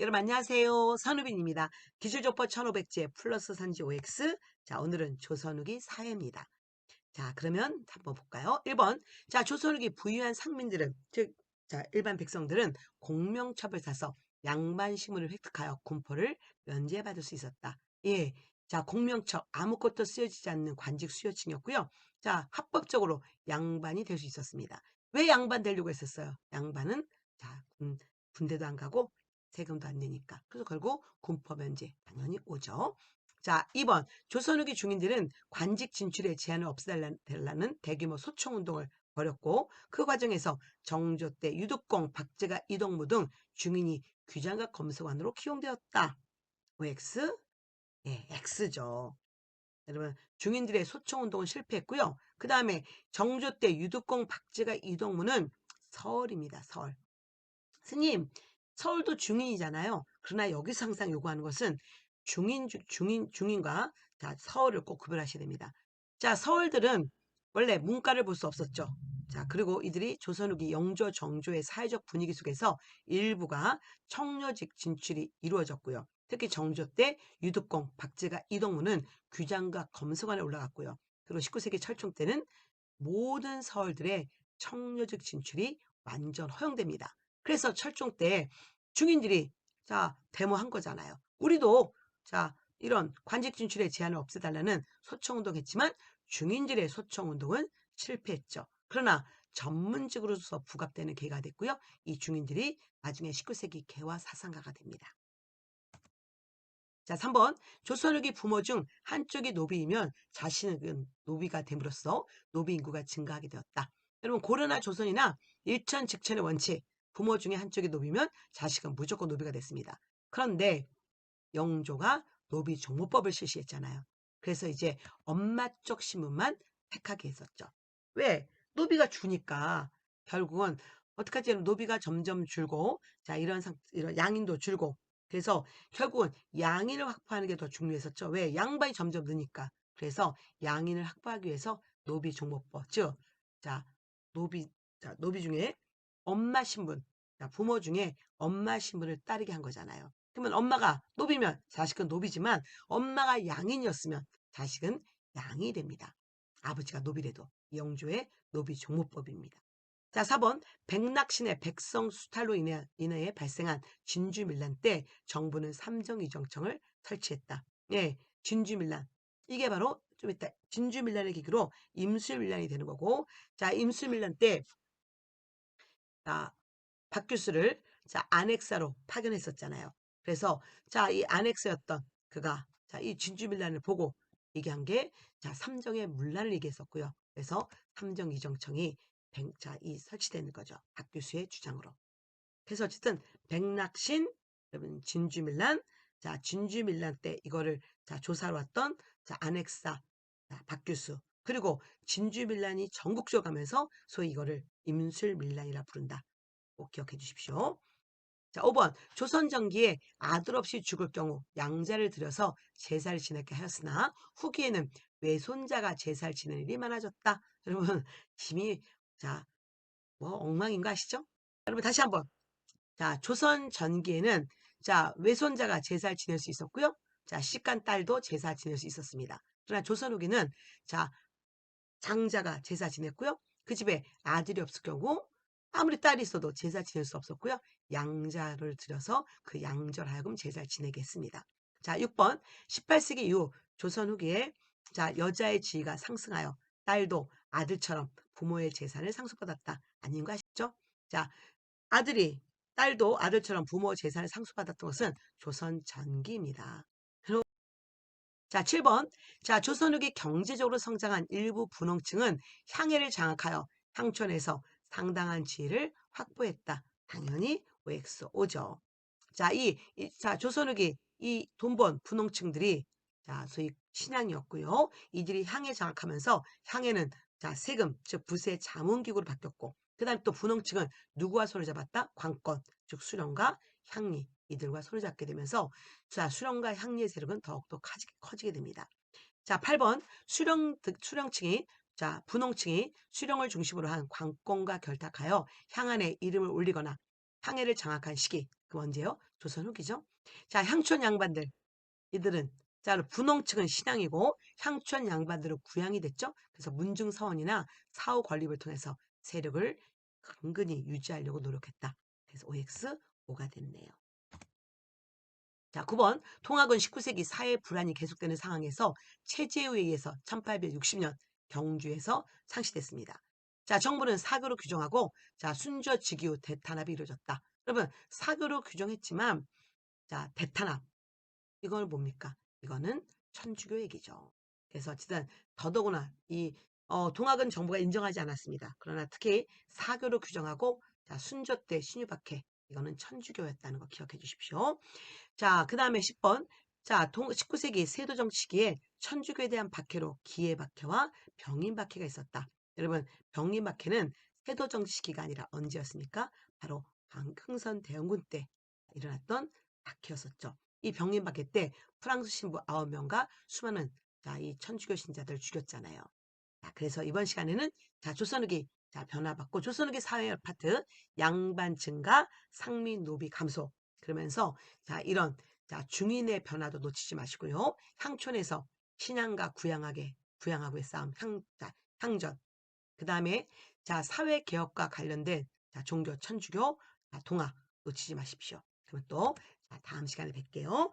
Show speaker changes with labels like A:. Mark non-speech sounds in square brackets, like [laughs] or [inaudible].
A: 여러분 안녕하세요. 선우빈입니다. 기술족보 1500제 플러스 산지 OX. 자, 오늘은 조선후기 사회입니다. 자, 그러면 한번 볼까요? 1번. 자, 조선후기 부유한 상민들은, 즉, 자, 일반 백성들은 공명첩을 사서 양반 식물을 획득하여 군포를 면제받을 수 있었다. 예. 자, 공명첩, 아무것도 쓰여지지 않는 관직 수요층이었고요. 자, 합법적으로 양반이 될 수 있었습니다. 왜 양반 되려고 했었어요? 양반은, 자, 군, 군대도 안 가고 세금도 안 내니까. 그래서 결국 군포 면제 당연히 오죠. 자, 2번. 조선 후기 중인들은 관직 진출에 제한을 없애달라는 대규모 소총 운동을 벌였고 그 과정에서 정조 때 유득공, 박제가 이동무 등 중인이 규장과 검사관으로 기용되었다. OX? 예, X죠. 여러분 중인들의 소총 운동은 실패했고요. 그 다음에 정조 때 유득공, 박제가 이동무는 서울입니다. 서울. 스님, 서울도 중인이잖아요. 그러나 여기서 항상 요구하는 것은 중인, 중인, 중인과 자, 서울을 꼭 구별하셔야 됩니다. 자, 서울들은 원래 문과를 볼 수 없었죠. 자, 그리고 이들이 조선 후기 영조, 정조의 사회적 분위기 속에서 일부가 청려직 진출이 이루어졌고요. 특히 정조 때 유득공, 박제가 이동무는 규장과 검서관에 올라갔고요. 그리고 19세기 철종 때는 모든 서울들의 청려직 진출이 완전 허용됩니다. 그래서 철종 때 중인들이 자 데모한 거잖아요. 우리도 자 이런 관직 진출의 제한을 없애달라는 소청운동했지만 중인들의 소청운동은 실패했죠. 그러나 전문직으로서 부각되는 계가 됐고요. 이 중인들이 나중에 19세기 개화 사상가가 됩니다. 자, 3번. 조선후기 부모 중 한쪽이 노비이면 자신은 노비가 됨으로써 노비 인구가 증가하게 되었다. 여러분 고려나 조선이나 일천 직천의 원칙 부모 중에 한쪽이 노비면 자식은 무조건 노비가 됐습니다. 그런데 영조가 노비 종모법을 실시했잖아요. 그래서 이제 엄마 쪽 신분만 택하게 했었죠. 왜? 노비가 주니까 결국은 어떡하지? 노비가 점점 줄고 자 이런 상 이런 양인도 줄고 그래서 결국은 양인을 확보하는 게 더 중요했었죠. 왜? 양반이 점점 느니까. 그래서 양인을 확보하기 위해서 노비 종모법 즉 자 노비 자 노비 중에 엄마 신분, 부모 중에 엄마 신분을 따르게 한 거잖아요. 그러면 엄마가 노비면 자식은 노비지만 엄마가 양인이었으면 자식은 양이 됩니다. 아버지가 노비래도 영조의 노비 종모법입니다. 자, 4번 백낙신의 백성 수탈로 인해, 인해 발생한 진주밀란 때 정부는 삼정이정청을 설치했다. 예, 진주밀란. 이게 바로 좀 이따 진주밀란의 기기로 임술밀란이 되는 거고 자, 임술밀란 때 자, 박규수를 자, 안엑사로 파견했었잖아요. 그래서 자, 이 안엑스였던 그가 자, 이 진주밀란을 보고 얘기한 게 자, 삼정의 문란을 얘기했었고요. 그래서 삼정 이정청이 자, 이 설치되는 거죠. 박규수의 주장으로. 그래서 어쨌든 백낙신, 여러분 진주밀란, 자, 진주밀란 때 이거를 자, 조사로 왔던 자, 안엑사, 자, 박규수, 그리고 진주 밀란이 전국적으로 가면서 소위 이거를 임술 밀란이라 부른다. 꼭 기억해 주십시오. 자, 5번. 조선 전기에 아들 없이 죽을 경우 양자를 들여서 제사를 지내게 하였으나 후기에는 외손자가 제사를 지내는 일이 많아졌다. [laughs] 여러분, 힘이, 자, 뭐, 엉망인 거 아시죠? 여러분, 다시 한 번. 자, 조선 전기에는, 자, 외손자가 제사를 지낼 수 있었고요. 자, 시간 딸도 제사 지낼 수 있었습니다. 그러나 조선 후기는, 자, 장자가 제사 지냈고요. 그 집에 아들이 없을 경우 아무리 딸이 있어도 제사 지낼 수 없었고요. 양자를 들여서 그 양절 하여금 제사를 지내게 했습니다. 자, 6번 18세기 이후 조선 후기에 자 여자의 지위가 상승하여 딸도 아들처럼 부모의 재산을 상속받았다. 아닌 거 아시죠? 자, 아들이 딸도 아들처럼 부모 재산을 상속받았던 것은 조선 전기입니다. 자, 7번. 자, 조선 후기 경제적으로 성장한 일부 분홍층은 향해를 장악하여 향촌에서 상당한 지위를 확보했다. 당연히 OXO죠. 자, 이, 이 자, 조선 후기 이 돈번 분홍층들이 자, 소위 신앙이었고요. 이들이 향해 장악하면서 향해는 자, 세금, 즉 부세 자문 기구로 바뀌었고 그다음 또 분홍층은 누구와 손을 잡았다? 관권, 즉 수령과 향리, 이들과 손을 잡게 되면서 자 수령과 향리의 세력은 더욱더 커지게, 됩니다. 자 8번 수령 수령층이 자 분홍층이 수령을 중심으로 한 관권과 결탁하여 향안에 이름을 올리거나 향해를 장악한 시기 그럼 언제요? 조선 후기죠. 자, 향촌 양반들. 이들은 자, 분홍층은 신앙이고 향촌 양반들은 구양이 됐죠. 그래서 문중 서원이나 사후 건립을 통해서 세력을 강근히 유지하려고 노력했다. 그래서 OX 5가 됐네요. 자, 9번 통학은 19세기 사회 불안이 계속되는 상황에서 체제에 의해서 1860년 경주에서 상시됐습니다. 자, 정부는 사교로 규정하고 자, 순저 직유 대탄압이 이루어졌다. 여러분, 사교로 규정했지만 자, 대탄압 이걸 뭡니까? 이거는 천주교 얘기죠. 그래서 어쨌든 더더구나 이 어, 동학은 정부가 인정하지 않았습니다. 그러나 특히 사교로 규정하고 자, 순조 때 신유박해 이거는 천주교였다는 거 기억해 주십시오. 자, 그 다음에 10번. 자, 동, 19세기 세도정 시기에 천주교에 대한 박해로 기해박해와 병인박해가 있었다. 여러분, 병인박해는 세도정 시기가 아니라 언제였습니까? 바로 강- 흥선 대원군 때 일어났던 박해였었죠. 이 병인박해 때 프랑스 신부 9명과 수많은 자, 이 천주교 신자들 죽였잖아요. 자, 그래서 이번 시간에는 자, 조선후기 자, 변화받고 조선후기 사회 파트 양반 증가, 상미 노비 감소 그러면서 자, 이런 자, 중인의 변화도 놓치지 마시고요. 향촌에서 신앙과 구양하게 구양하고의 싸움 향, 자, 향전. 그다음에 자, 사회 개혁과 관련된 자, 종교 천주교 자, 동화 놓치지 마십시오. 그러면 또 자, 다음 시간에 뵐게요.